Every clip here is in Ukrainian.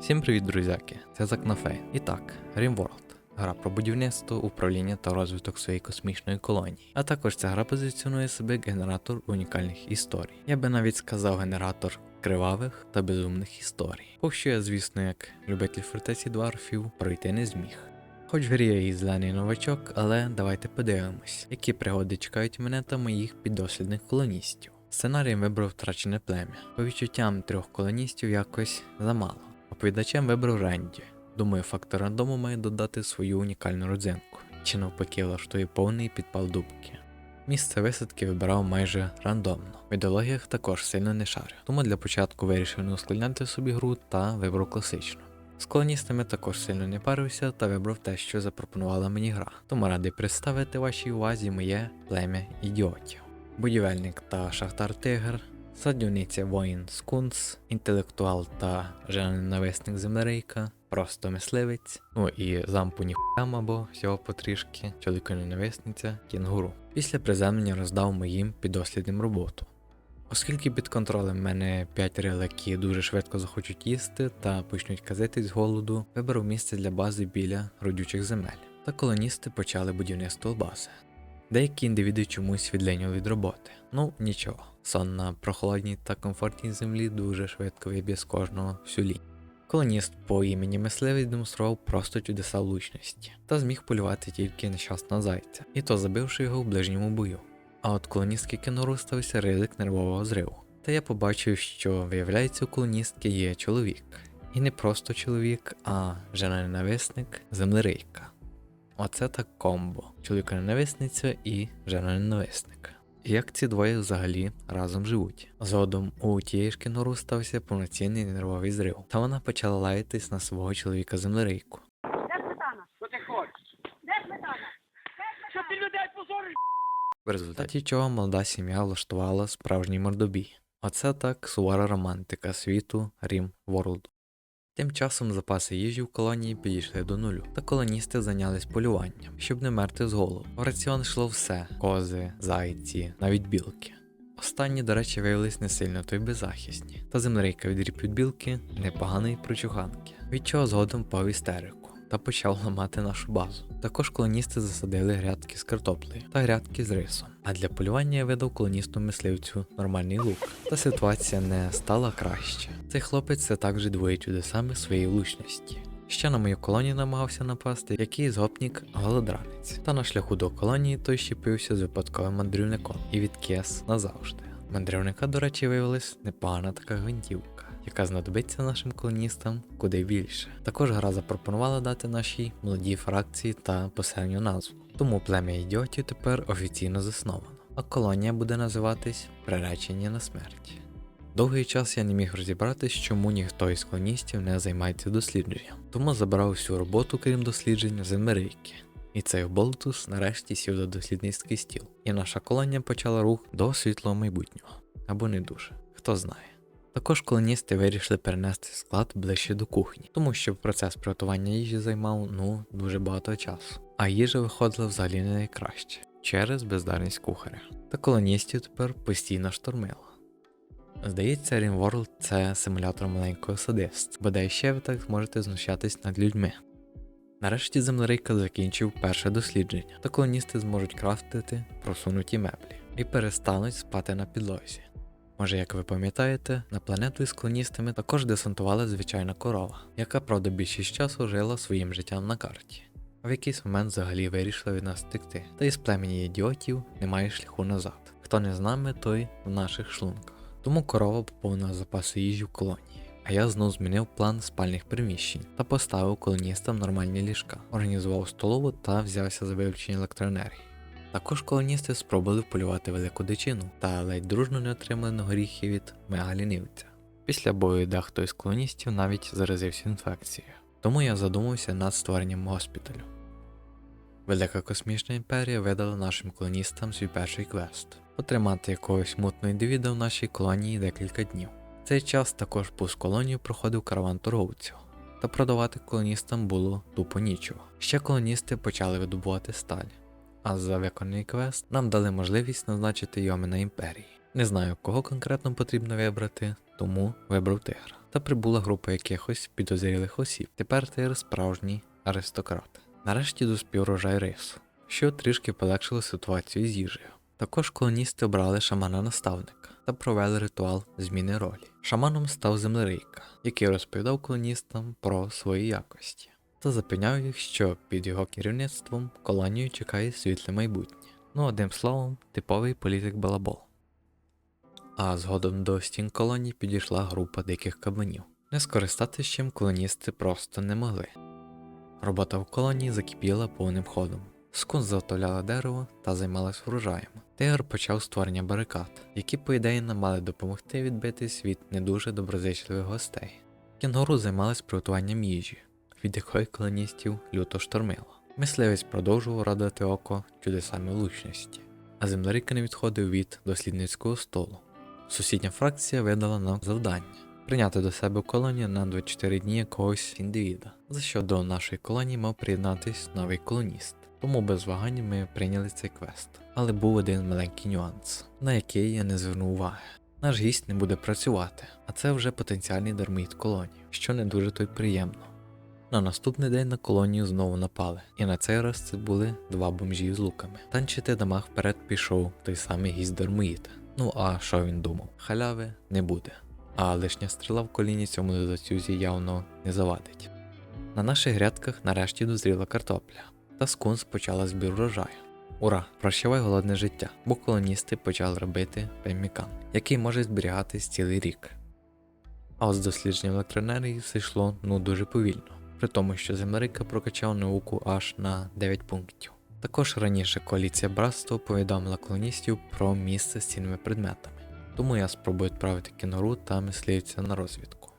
Всім привіт, друзяки! Це Закнафейн. І так, RimWorld. Гра про будівництво, управління та розвиток своєї космічної колонії. А також ця гра позиціонує себе як генератор унікальних історій. Я би навіть сказав генератор кривавих та безумних історій. Пощо я, звісно, як любитель фортеці дварфів, пройти не зміг. Хоч в грі я і зелений новачок, але давайте подивимось, які пригоди чекають мене та моїх піддослідних колоністів. Сценарієм вибрав втрачене плем'я. По відчуттям трьох колоністів якось замало. Оповідачем вибрав Ренді. Думаю, фактор рандому має додати свою унікальну родзинку, чи навпаки влаштує повний підпал дубки. Місце висадки вибирав майже рандомно. В ідеологіях також сильно не шарю, тому для початку вирішив не ускладняти собі гру та вибрав класичну. З колоністами також сильно не парився та вибрав те, що запропонувала мені гра. Тому радий представити вашій увазі моє плем'я ідіотів. Будівельник та шахтар Тигр, садівниця воїн Скунс, інтелектуал та жененависник землерейка, просто мисливець, ну і зампу ніхуям або всього потрішки, чоловіко-ненависниця, кінгуру. Після приземлення роздав моїм підослідним роботу. Оскільки під контролем мене 5 рил, які дуже швидко захочуть їсти та почнуть казити з голоду, вибрав місце для бази біля родючих земель. Та колоністи почали будівництво бази. Деякі індивіди чомусь відлиняли від роботи. Ну нічого, сон на прохолодній та комфортній землі дуже швидко виб'є з кожного всю лінь. Колоніст по імені мисливець демонстрував просто чудеса влучності та зміг полювати тільки нещасного зайця, і то забивши його в ближньому бою. А от колоністки кінору стався ризик нервового зриву. Та я побачив, що виявляється, у колоністки є чоловік. І не просто чоловік, а жена-ненависник землерийка. Оце так комбо. Чоловіка-ненависниця і жена-ненависник. І як ці двоє взагалі разом живуть. Згодом у тієї ж кінору стався повноцінний нервовий зрив, та вона почала лаятись на свого чоловіка землерийку. Де сметана? Що ти хочеш? Де сметана? Що ти людей позориш? В результаті чого молода сім'я влаштувала справжній мордобій. Оце так сувора романтика світу Рім Ворлд. Тим часом запаси їжі в колонії підійшли до нулю, та колоністи зайнялись полюванням, щоб не мерти з голоду. В раціон йшло все: кози, зайці, навіть білки. Останні, до речі, виявились не сильно то й беззахисні, та землерейка від білки непоганий прочуханки, від чого згодом пав істерику та почав ламати нашу базу. Також колоністи засадили грядки з картоплею та грядки з рисом. А для полювання я видав колоністу мисливцю нормальний лук. Та ситуація не стала краще. Цей хлопець все так же двоє чудесами своєї влучності. Ще на мою колонію намагався напасти якийсь гопнік голодранець. Та на шляху до колонії той щепився з випадковим мандрівником і відкис назавжди. Мандрівника, до речі, виявилась непогана така гвинтівка, яка знадобиться нашим колоністам куди більше. Також гра запропонувала дати нашій молодій фракції та поселенню назву. Тому плем'я ідіотів тепер офіційно засновано, а колонія буде називатись Приречення на смерть. Довгий час я не міг розібратись, чому ніхто із колоністів не займається дослідженням, тому забрав всю роботу, крім досліджень, з Емерики. І цей болтус нарешті сів до дослідницький стіл, і наша колонія почала рух до світлого майбутнього. Або не дуже, хто знає. Також колоністи вирішили перенести склад ближче до кухні, тому що процес приготування їжі займав ну дуже багато часу. А їжа виходила взагалі не найкраще через бездарність кухаря. Та колоністів тепер постійно штормило. Здається, RimWorld – це симулятор маленького садиста, бодай ще ви так зможете знущатись над людьми. Нарешті землерейка закінчив перше дослідження, та колоністи зможуть крафтити просунуті меблі і перестануть спати на підлозі. Може, як ви пам'ятаєте, на планету із колоністами також десантувала звичайна корова, яка, правда, більшість часу жила своїм життям на карті. А в якийсь момент взагалі вирішила від нас втекти. Та із племені ідіотів немає шляху назад. Хто не з нами, той в наших шлунках. Тому корова поповнила запаси їжі в колонії. А я знов змінив план спальних приміщень та поставив колоністам нормальні ліжка, організував столову та взявся за вивчення електроенергії. Також колоністи спробували полювати велику дичину та ледь дружно не отримали горіхи від мегалінівця. Після бою дехто із колоністів навіть заразився інфекцією. Тому я задумався над створенням госпіталю. Велика космічна імперія видала нашим колоністам свій перший квест отримати якогось мутного індивіда в нашій колонії декілька днів. В цей час також повз колонію проходив караван торговців, та продавати колоністам було тупо нічого. Ще колоністи почали видобувати сталь, а за виконаний квест нам дали можливість назначити йомина імперії. Не знаю, кого конкретно потрібно вибрати, тому вибрав тигра. та прибула група якихось підозрілих осіб. Тепер ти справжній аристократ. Нарешті доспів рожай рису, що трішки полегшило ситуацію з їжею. Також колоністи обрали шамана наставника та провели ритуал зміни ролі. Шаманом став землерийка, який розповідав колоністам про свої якості та запевняв їх, що під його керівництвом колонію чекає світле майбутнє. Ну, одним словом, типовий політик балабол. А згодом до стін колонії підійшла група диких кабанів. Не скористатися чим колоністи просто не могли. Робота в колонії закипіла повним ходом. Скунс заготовляла дерево та займалась врожаєм. Тигр почав створення барикад, які, по ідеї, нам мали допомогти відбитись від не дуже доброзичливих гостей. Кінгуру займалась приготуванням їжі, від якої колоністів люто штормило. Мисливець продовжував радити око чудесами влучності, а землерика не відходив від дослідницького столу. Сусідня фракція видала нам завдання прийняти до себе колонію на 24 дні якогось індивіда, за що до нашої колонії мав приєднатись новий колоніст. Тому без вагань ми прийняли цей квест. Але був один маленький нюанс, на який я не звернув уваги. Наш гість не буде працювати, а це вже потенціальний дарміт колонії, що не дуже то й приємно. На наступний день на колонію знову напали, і на цей раз це були два бомжі з луками. Танчити дамаг вперед пішов той самий гість Дармоїта. Ну а що він думав? Халяви не буде. А лишня стріла в коліні цьому додацюзі явно не завадить. На наших грядках нарешті дозріла картопля, та скунс почала збір врожаю. Ура! Прощавай голодне життя, бо колоністи почали робити пеммікан, який може зберігатись цілий рік. А от з дослідженням електроенергії все йшло ну дуже повільно, при тому, що Земерика прокачав науку аж на 9 пунктів. Також раніше коаліція братства повідомила колоністів про місце з цінними предметами, тому я спробую відправити кінгуру та мисливця на розвідку.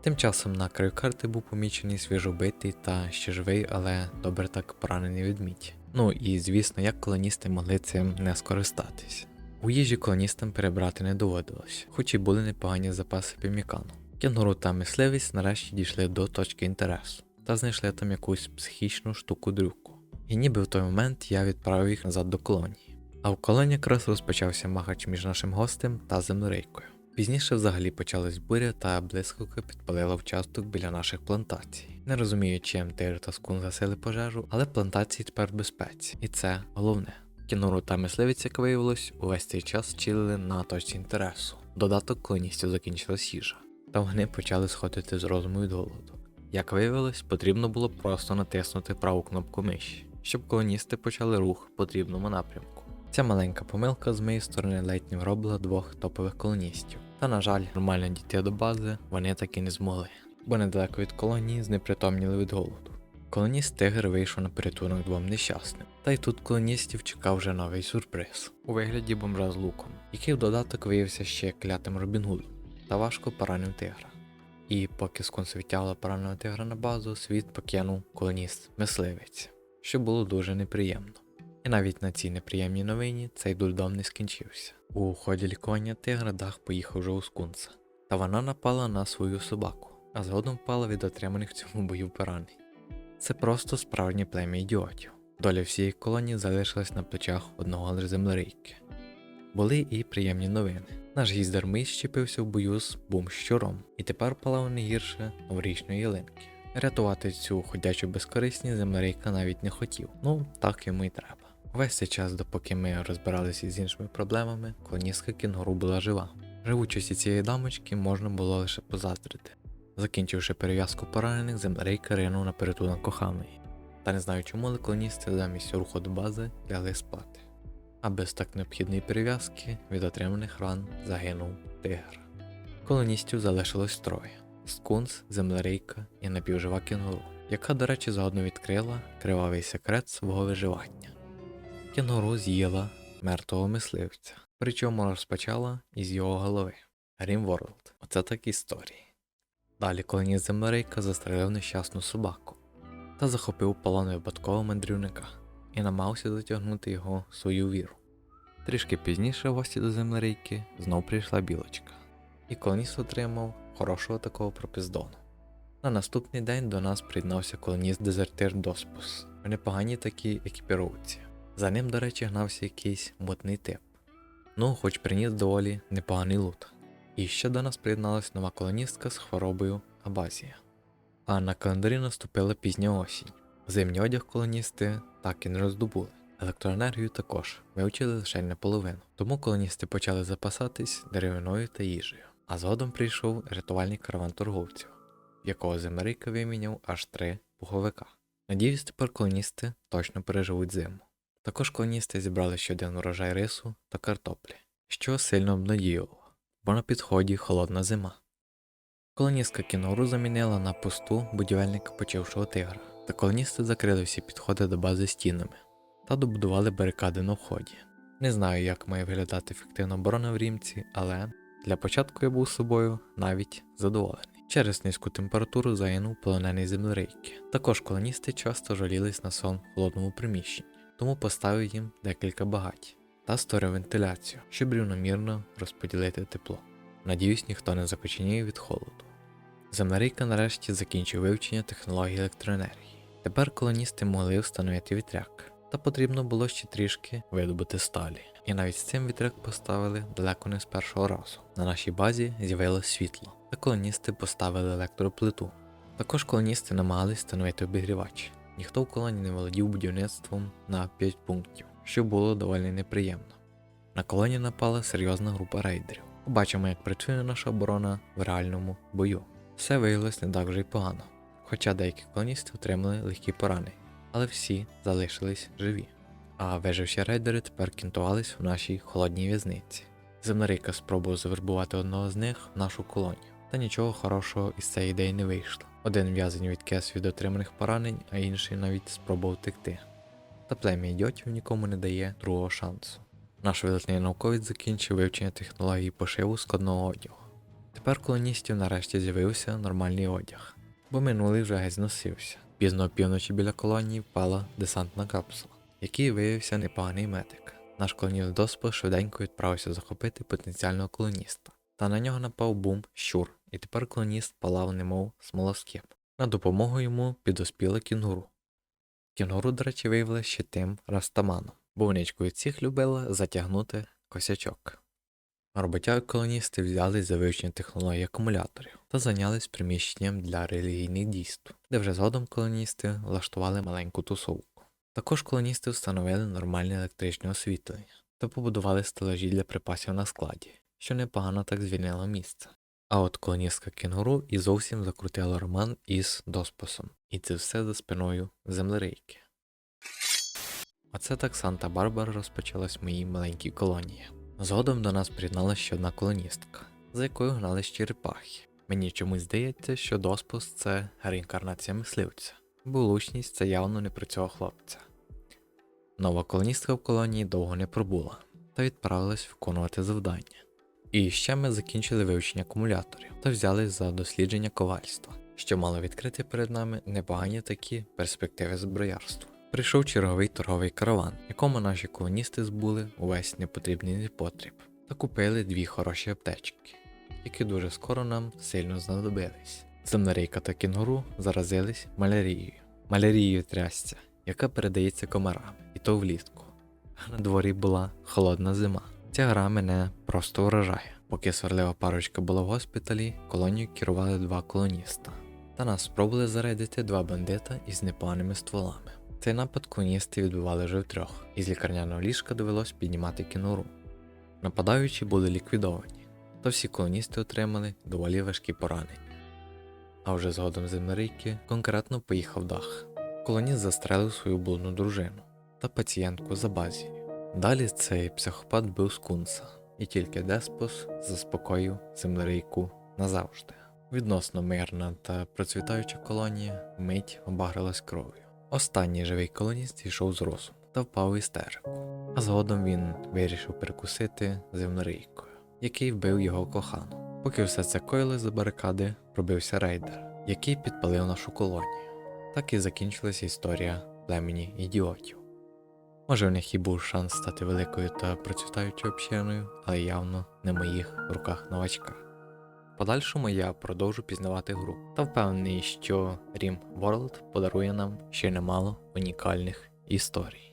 Тим часом на краю карти був помічений свіжобитий та ще живий, але добре так поранений ведмідь. Ну і звісно, як колоністи могли цим не скористатись. У їжі колоністам перебрати не доводилось, хоч і були непогані запаси пімікану. Кенгуру та мисливець нарешті дійшли до точки інтересу та знайшли там якусь психічну штуку дрюку. І ніби в той момент я відправив їх назад до колонії. А в колонії якраз розпочався магач між нашим гостем та землерейкою. Пізніше взагалі почалась буря та блискавка підпалила вчасток біля наших плантацій. Не розумію, чим Тир та Скун гасили пожежу, але плантації тепер в безпеці, і це головне. Кінуру та мисливець, як виявилось, увесь цей час чилили на точці інтересу. Додаток колоністів закінчилась їжа, та вони почали сходити з розуму від голоду. Як виявилось, потрібно було просто натиснути праву кнопку миші, щоб колоністи почали рух в потрібному напрямку. Ця маленька помилка з моєї сторони ледь не вробила двох топових колоністів. Та, на жаль, нормально дійти до бази вони так і не змогли, бо недалеко від колонії знепритомніли від голоду. Колоніст Тигр вийшов на порятунок двом нещасним. Та й тут колоністів чекав вже новий сюрприз у вигляді бомжа з луком, який в додаток виявився ще клятим Робінгудом та важко поранив тигра. І поки скунс відтягла пораненого тигра на базу, світ покинув колоніст мисливець, що було дуже неприємно. І навіть на цій неприємній новині цей дульдом не скінчився. У ході лікування тигра дах поїхав вже у скунса, та вона напала на свою собаку, а згодом впала від отриманих в цьому бою поранень. Це просто справжнє плем'я ідіотів. Доля всієї колонії залишилась на плечах одного лише землерейки. Були і приємні новини. Наш гість дарми щепився в бою з бум-щуром, і тепер палав не гірше новорічної ялинки. Рятувати цю ходячу безкорисність землерейка навіть не хотів, ну так йому й треба. Весь цей час, допоки ми розбиралися з іншими проблемами, колоністка кінгуру була жива. Живучості цієї дамочки можна було лише позаздрити. Закінчивши перев'язку поранених, землерейка ринув на порятунок коханої. Та не знаю чому, але колоністи замість руху до бази лягли спати. А без так необхідної перев'язки від отриманих ран загинув тигр. Колоністів залишилось троє: скунс, землерейка і напівжива кінгуру, яка, до речі, згодом відкрила кривавий секрет свого виживання. Кінгуру з'їла мертвого мисливця, причому розпочала із його голови. Грімворлд. Оце так історії. Далі колоніст землерейка застрелив нещасну собаку та захопив полон випадкового мандрівника і намагався затягнути його в свою віру. Трішки пізніше в гості до землерейки знов прийшла білочка, і колоніст отримав хорошого такого пропіздону. На наступний день до нас приєднався колоніст дезертир Доспус в непоганій такій екіпіровці. За ним, до речі, гнався якийсь мотний тип. Ну, хоч приніс доволі непоганий лут. І ще до нас приєдналась нова колоністка з хворобою Абазія. А на календарі наступила пізня осінь. Зимній одяг колоністи так і не роздобули. Електроенергію також вивчили лише наполовину. Тому колоністи почали запасатись деревиною та їжею. А згодом прийшов рятувальний караван торговців, якого земерика виміняв аж три пуховика. Надіюсь, тепер колоністи точно переживуть зиму. Також колоністи зібрали ще один урожай рису та картоплі, що сильно обнадіювало, бо на підході холодна зима. Колоністка кінгуру замінила на посту будівельника почившого тигра, та колоністи закрили всі підходи до бази стінами та добудували барикади на вході. Не знаю, як має виглядати ефективна оборона в рімці, але для початку я був собою навіть задоволений. Через низьку температуру загинув полонений землерейки. Також колоністи часто жалілись на сон в холодному приміщенні, тому поставив їм декілька багать та створив вентиляцію, щоб рівномірно розподілити тепло. Надіюсь, ніхто не закоченіє від холоду. Землерейка нарешті закінчив вивчення технології електроенергії. Тепер колоністи могли встановити вітряк, та потрібно було ще трішки видобути сталі. І навіть з цим вітряк поставили далеко не з першого разу. На нашій базі з'явилось світло, та колоністи поставили електроплиту. Також колоністи намагались встановити обігрівач. Ніхто в колонії не володів будівництвом на 5 пунктів, що було доволі неприємно. На колонію напала серйозна група рейдерів. Побачимо, як працює наша оборона в реальному бою. Все виявилось не так вже й погано, хоча деякі колоністи отримали легкі порани, але всі залишились живі. А виживші рейдери тепер кінтувались в нашій холодній в'язниці. Земнорийка спробував завербувати одного з них в нашу колонію, та нічого хорошого із цієї ідеї не вийшло. Один в'язень відкис від отриманих поранень, а інший навіть спробував втекти. Та плем'я ідіотів нікому не дає другого шансу. Наш видатний науковець закінчив вивчення технології пошиву складного одягу. Тепер колоністів нарешті з'явився нормальний одяг, бо минулий вже геть зносився. Пізно опівночі біля колонії впала десантна капсула, який виявився непоганий медик. Наш колоніст Доспо швиденько відправився захопити потенціального колоніста. Та на нього напав бум щур, і тепер колоніст палав немов смолоскип. На допомогу йому підоспіла кінгуру. Кінгуру, до речі, виявилася ще тим растаманом, бо від всіх любила затягнути косячок. Роботяги колоністи взялись за вивчення технології акумуляторів та зайнялись приміщенням для релігійних дійств, де вже згодом колоністи влаштували маленьку тусовку. Також колоністи встановили нормальне електричне освітлення та побудували стелажі для припасів на складі, що непогано так звільнило місце. А от колоністка кінгуру і зовсім закрутила роман із Доспосом, і це все за спиною землерейки. Оце так Санта-Барбара розпочалась в моїй маленькій колонії. Згодом до нас приєдналася ще одна колоністка, за якою гнались черепахи. Мені чомусь здається, що Доспос це реінкарнація мисливця, бо лучність це явно не про цього хлопця. Нова колоністка в колонії довго не пробула та відправилась виконувати завдання. І ще ми закінчили вивчення акумуляторів та взялись за дослідження ковальства, що мало відкрити перед нами непогані такі перспективи зброярства. Прийшов черговий торговий караван, якому наші колоністи збули увесь непотрібний непотріб та купили дві хороші аптечки, які дуже скоро нам сильно знадобились. Земнорейка та кінгуру заразились малярією, малярією трясця, яка передається комарам, і то влітку. А на дворі була холодна зима. Ця гра мене просто вражає. Поки сварлива парочка була в госпіталі, колонію керували два колоніста. Та нас спробували зарядити два бандита із непоганими стволами. Цей напад колоністи відбивали вже втрьох, і з лікарняного ліжка довелось піднімати кінуру. Нападаючі були ліквідовані, та всі колоністи отримали доволі важкі поранення. А вже згодом землерейки конкретно поїхав дах. Колоніст застрелив свою блудну дружину та пацієнтку за базією. Далі цей психопат бив скунса, і тільки Деспос заспокоїв землерейку назавжди. Відносно мирна та процвітаюча колонія мить обагрилась кров'ю. Останній живий колоніст йшов з розуму та впав в істерику, а згодом він вирішив перекусити землерейкою, який вбив його кохану. Поки все це коїлось за барикади, пробився рейдер, який підпалив нашу колонію. Так і закінчилася історія племені ідіотів. Може, в них і був шанс стати великою та процвітаючою общиною, але явно не в моїх руках новачка. Подальшому я продовжу пізнавати гру та впевнений, що Rim World подарує нам ще немало унікальних історій.